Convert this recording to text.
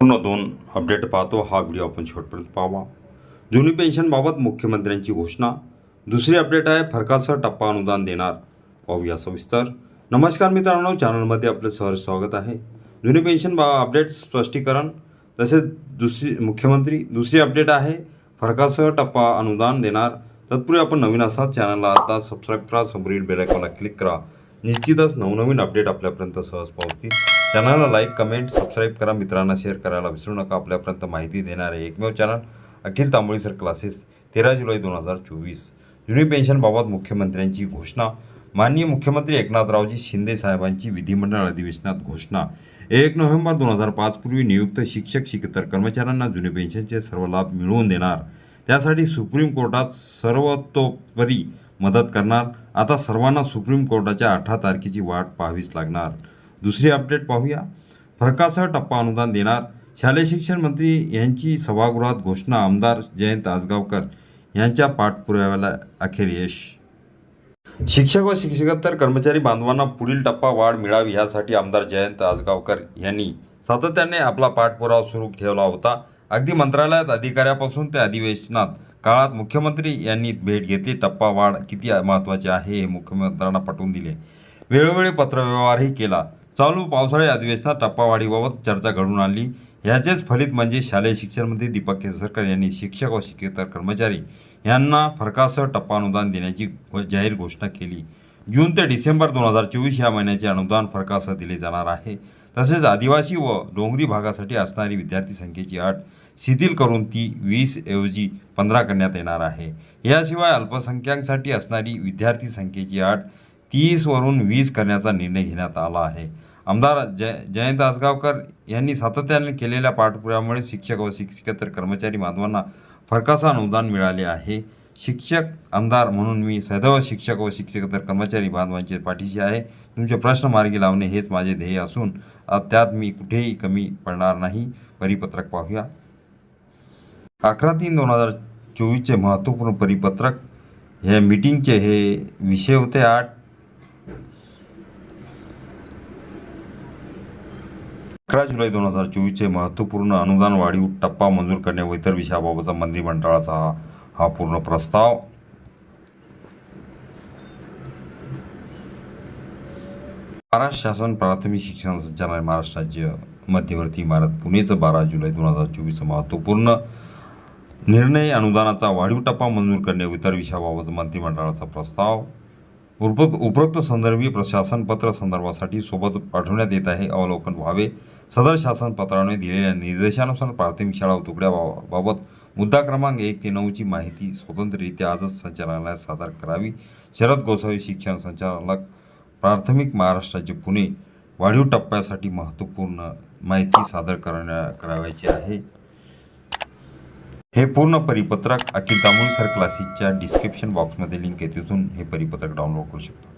पूर्ण दोन अपडेट पाहतो. हा व्हिडिओ आपण शेवटपर्यंत पाहावा. जुनी पेन्शनबाबत मुख्यमंत्र्यांची घोषणा. दुसरी अपडेट आहे फरकासह टप्पा अनुदान देणार. पाहूया सविस्तर. नमस्कार मित्रांनो चॅनलमध्ये आपलं सहर्ष स्वागत आहे. जुनी पेन्शन बा अपडेट स्पष्टीकरण. तसेच दुसरी मुख्यमंत्री दुसरी अपडेट आहे फरकासह टप्पा अनुदान देणार. तत्पूर्वी आपण नवीन असाल चॅनलला आता सबस्क्राईब करा. समोरील बेलायकॉनला क्लिक करा. निश्चितच नवनवीन अपडेट आपल्यापर्यंत सहज पावतील चॅनलला लाईक कमेंट सबस्क्राईब करा. मित्रांना शेअर करायला विसरू नका. आपल्यापर्यंत माहिती देणारे एकमेव channel Akhil Tamboli sir classes तेरा जुलै दोन हजार चोवीस. जुनी पेन्शनबाबत मुख्यमंत्र्यांची घोषणा. माननीय मुख्यमंत्री एकनाथरावजी शिंदे साहेबांची विधिमंडळ अधिवेशनात घोषणा. एक नोव्हेंबर दोन हजार पाचपूर्वी नियुक्त शिक्षक शिकेतर कर्मचाऱ्यांना जुने पेन्शनचे सर्व लाभ मिळवून देणार. त्यासाठी सुप्रीम कोर्टात सर्वतोपरी मदत करणार. आता सर्वांना सुप्रीम कोर्टाच्या अठरा तारखेची वाट पाहावीच लागणार. दुसरी अपडेट पाहूया. फरकासह टप्पा अनुदान देणार. शालेय शिक्षण मंत्री यांची सभागृहात घोषणा. आमदार जयंत आसगावकर यांच्या पाठपुराव्याला अखेर यश. शिक्षक व शिक्षकेतर कर्मचारी बांधवांना पुढील टप्पा वाढ मिळावी यासाठी आमदार जयंत आसगावकर यांनी सातत्याने आपला पाठपुरावा सुरू ठेवला होता. अगदी मंत्रालयात अधिकाऱ्यापासून ते अधिवेशनात काळात मुख्यमंत्री यांनी भेट घेतली. टप्पा वाढ किती महत्त्वाचे आहे हे मुख्यमंत्र्यांना पटवून दिले. वेळोवेळी पत्रव्यवहारही केला. चालू पावसाळी अधिवेशनात टप्पावाढीबाबत चर्चा घडून आली याचेच फलित म्हणजे शालेय शिक्षण मंत्री दीपक केसरकर यांनी शिक्षक व शिक्षकेतर कर्मचारी यांना फरकासह टप्पा अनुदान देण्याची जाहीर घोषणा केली. जून ते डिसेंबर दोन हजार चोवीस या महिन्याचे अनुदान फरकासह दिले जाणार आहे. तसेच आदिवासी व डोंगरी भागासाठी असणारी विद्यार्थी संख्येची अट शिथिल करून ती वीस ऐवजी पंधरा करण्यात येणार आहे. याशिवाय अल्पसंख्याकांसाठी असणारी विद्यार्थी संख्येची अट तीसवरून वीस करण्याचा निर्णय घेण्यात आला आहे. आमदार जय जयंत आसगावकर यांनी सातत्याने केलेल्या पाठपुराव्यामुळे शिक्षक व शिक्षकेतर कर्मचारी बांधवांना फरकासा अनुदान मिळाले आहे. शिक्षक आमदार म्हणून मी सदैव शिक्षक व शिक्षकेतर कर्मचारी बांधवांचे पाठीशी आहे. तुमचे प्रश्न मार्गी लावणे हेच माझे ध्येय असून त्यात मी कुठेही कमी पडणार नाही. परिपत्रक पाहूया. अकरा तीन दोन हजार चोवीसचे महत्त्वपूर्ण परिपत्रक हे मीटिंगचे हे विषय होते. आठ अकरा जुलै दोन हजार चोवीसचे महत्त्वपूर्ण अनुदान वाढीव टप्पा मंजूर करणे व इतर विषयाबाबतचा मंत्रिमंडळाचा हा हा पूर्ण प्रस्ताव. महाराष्ट्र शासन प्राथमिक शिक्षण संचालनालय महाराष्ट्र राज्य मध्यवर्ती इमारत पुणेचं बारा जुलै दोन हजार चोवीसचं महत्त्वपूर्ण निर्णय. अनुदानाचा वाढीव टप्पा मंजूर करणे व इतर विषयाबाबत मंत्रिमंडळाचा प्रस्ताव. उपरोक्त उपरोक्त संदर्भी प्रशासन पत्र संदर्भासाठी सोबत पाठवण्यात येत आहे अवलोकन व्हावे. सदर शासन पत्राने दिलेल्या निर्देशानुसार प्राथमिक शाळा व तुकड्याबाबत मुद्दा क्रमांक एक ते नऊची माहिती स्वतंत्ररित्या आजच संचालनालयात सादर करावी. शरद गोसावी शिक्षण संचालक प्राथमिक महाराष्ट्राचे पुणे वाढीव टप्प्यासाठी महत्त्वपूर्ण माहिती सादर करण्या करावयाची आहे. हे पूर्ण परिपत्रक अखिल तांबोळी सर क्लासेसच्या डिस्क्रिप्शन बॉक्समध्ये लिंक आहे. तिथून हे परिपत्रक डाउनलोड करू शकता.